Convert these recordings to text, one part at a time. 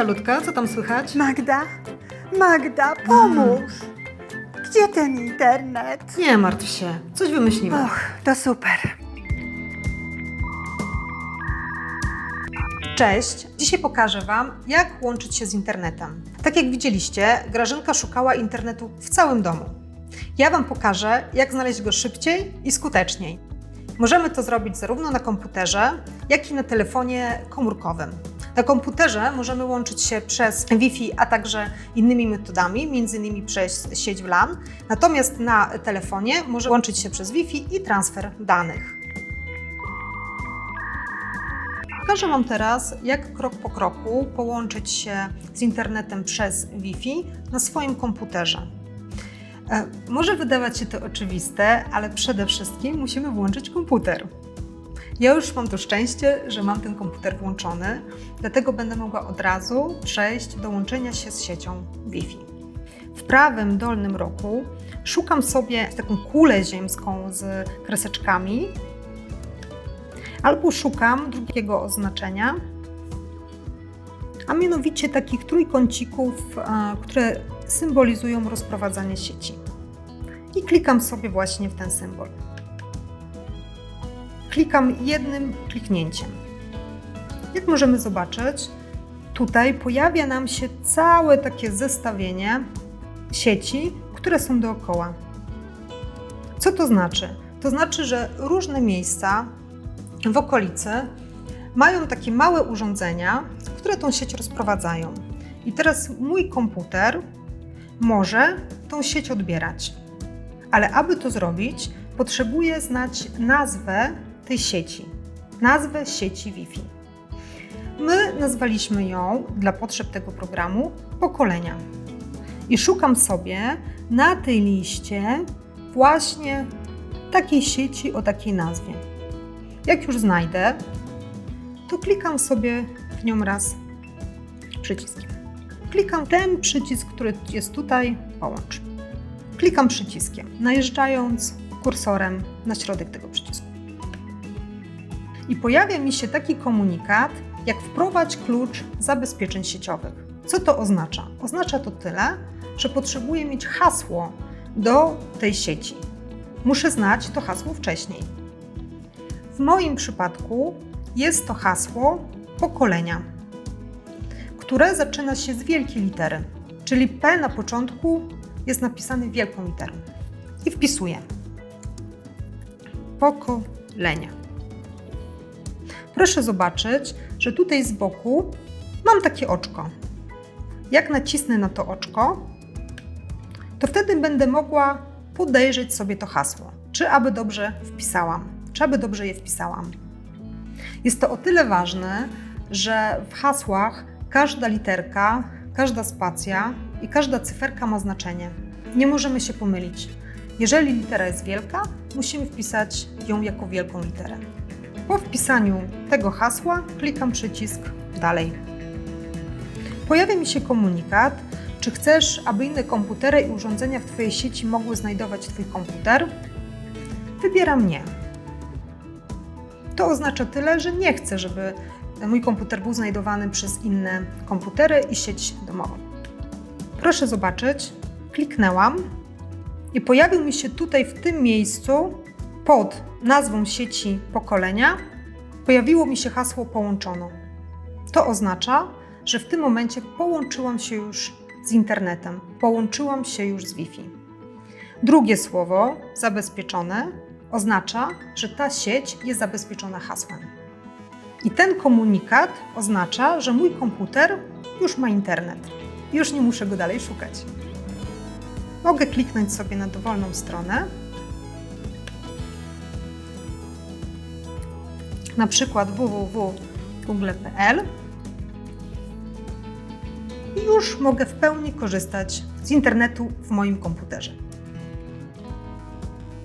Alutka, co tam słychać? Magda, Magda, pomóż! Gdzie ten internet? Nie martw się, coś wymyślimy. Och, to super. Cześć! Dzisiaj pokażę Wam, jak łączyć się z internetem. Tak jak widzieliście, Grażynka szukała internetu w całym domu. Ja Wam pokażę, jak znaleźć go szybciej i skuteczniej. Możemy to zrobić zarówno na komputerze, jak i na telefonie komórkowym. Na komputerze możemy łączyć się przez Wi-Fi, a także innymi metodami, m.in. przez sieć WLAN. Natomiast na telefonie może łączyć się przez Wi-Fi i transfer danych. Pokażę Wam teraz, jak krok po kroku połączyć się z internetem przez Wi-Fi na swoim komputerze. E, Może wydawać się to oczywiste, ale przede wszystkim musimy włączyć komputer. Ja już mam to szczęście, że mam ten komputer włączony, dlatego będę mogła od razu przejść do łączenia się z siecią Wi-Fi. W prawym dolnym rogu szukam sobie taką kulę ziemską z kreseczkami, albo szukam drugiego oznaczenia, a mianowicie takich trójkącików, e, które symbolizują rozprowadzanie sieci. I klikam sobie właśnie w ten symbol. Klikam jednym kliknięciem. Jak możemy zobaczyć, tutaj pojawia nam się całe takie zestawienie sieci, które są dookoła. Co to znaczy? To znaczy, że różne miejsca w okolicy mają takie małe urządzenia, które tą sieć rozprowadzają. I teraz mój komputer może tą sieć odbierać. Ale aby to zrobić, potrzebuję znać nazwę tej sieci, nazwę sieci Wi-Fi. My nazwaliśmy ją dla potrzeb tego programu pokolenia. I szukam sobie na tej liście właśnie takiej sieci o takiej nazwie. Jak już znajdę, to klikam sobie w nią raz przyciskiem. Klikam ten przycisk, który jest tutaj, połącz. Klikam przyciskiem, najeżdżając kursorem na środek tego przycisku. I pojawia mi się taki komunikat, jak wprowadź klucz zabezpieczeń sieciowych. Co to oznacza? Oznacza to tyle, że potrzebuję mieć hasło do tej sieci. Muszę znać to hasło wcześniej. W moim przypadku jest to hasło pokolenia, które zaczyna się z wielkiej litery, czyli P na początku jest napisany wielką literą. I wpisuję pokolenia. Proszę zobaczyć, że tutaj z boku mam takie oczko. Jak nacisnę na to oczko, to wtedy będę mogła podejrzeć sobie to hasło, czy aby dobrze wpisałam, czy aby dobrze je wpisałam. Jest to o tyle ważne, że w hasłach każda literka, każda spacja i każda cyferka ma znaczenie. Nie możemy się pomylić. Jeżeli litera jest wielka, musimy wpisać ją jako wielką literę. Po wpisaniu tego hasła klikam przycisk Dalej. Pojawia mi się komunikat, czy chcesz, aby inne komputery i urządzenia w Twojej sieci mogły znajdować Twój komputer? Wybieram nie. To oznacza tyle, że nie chcę, żeby mój komputer był znajdowany przez inne komputery i sieć domową. Proszę zobaczyć, kliknęłam i pojawił mi się tutaj w tym miejscu pod nazwą sieci pokolenia pojawiło mi się hasło połączono. To oznacza, że w tym momencie połączyłam się już z internetem, połączyłam się już z Wi-Fi. Drugie słowo, zabezpieczone, oznacza, że ta sieć jest zabezpieczona hasłem. I ten komunikat oznacza, że mój komputer już ma internet. Już nie muszę go dalej szukać. Mogę kliknąć sobie na dowolną stronę. Na przykład www.google.pl i już mogę w pełni korzystać z internetu w moim komputerze.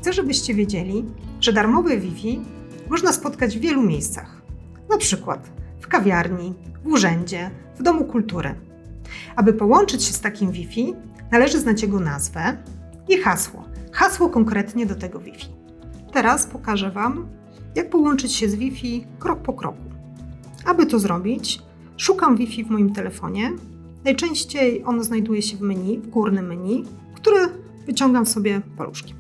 Chcę, żebyście wiedzieli, że darmowe Wi-Fi można spotkać w wielu miejscach. Na przykład w kawiarni, w urzędzie, w domu kultury. Aby połączyć się z takim Wi-Fi, należy znać jego nazwę i hasło. Hasło konkretnie do tego Wi-Fi. Teraz pokażę Wam, jak połączyć się z Wi-Fi krok po kroku. Aby to zrobić, szukam Wi-Fi w moim telefonie. Najczęściej ono znajduje się w menu, w górnym menu, które wyciągam sobie paluszkiem.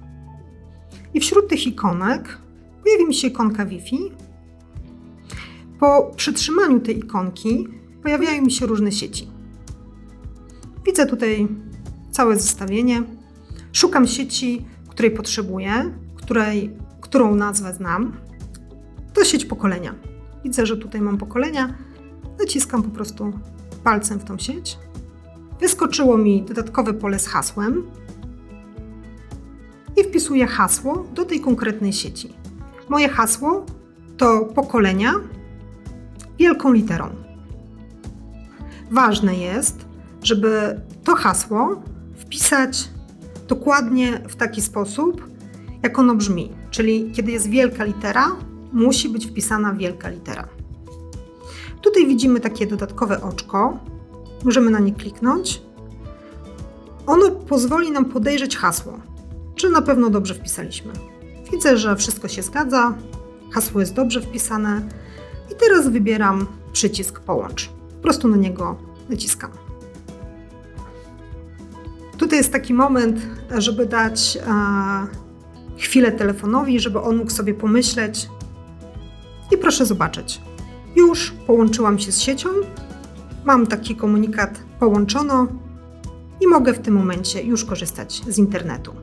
I wśród tych ikonek pojawi mi się ikonka Wi-Fi. Po przytrzymaniu tej ikonki pojawiają mi się różne sieci. Widzę tutaj całe zestawienie. Szukam sieci, której potrzebuję, której, którą nazwę znam. To sieć pokolenia. Widzę, że tutaj mam pokolenia. Naciskam po prostu palcem w tą sieć. Wyskoczyło mi dodatkowe pole z hasłem i wpisuję hasło do tej konkretnej sieci. Moje hasło to pokolenia wielką literą. Ważne jest, żeby to hasło wpisać dokładnie w taki sposób, jak ono brzmi. Czyli kiedy jest wielka litera, musi być wpisana wielka litera. Tutaj widzimy takie dodatkowe oczko. Możemy na nie kliknąć. Ono pozwoli nam podejrzeć hasło, czy na pewno dobrze wpisaliśmy. Widzę, że wszystko się zgadza, hasło jest dobrze wpisane i teraz wybieram przycisk połącz. Po prostu na niego naciskam. Tutaj jest taki moment, żeby dać e, chwilę telefonowi, żeby on mógł sobie pomyśleć. I proszę zobaczyć. Już połączyłam się z siecią, mam taki komunikat połączono i mogę w tym momencie już korzystać z internetu.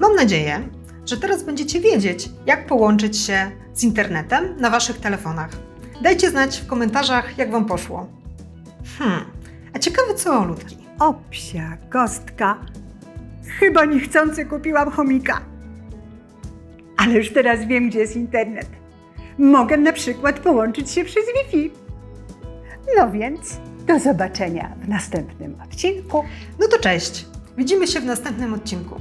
Mam nadzieję, że teraz będziecie wiedzieć, jak połączyć się z internetem na Waszych telefonach. Dajcie znać w komentarzach, jak Wam poszło. Hmm, a ciekawe co, Ludki? O psia kostka. Chyba niechcący kupiłam chomika. Ale już teraz wiem, gdzie jest internet. Mogę na przykład połączyć się przez Wi-Fi. No więc do zobaczenia w następnym odcinku. No to cześć. Widzimy się w następnym odcinku.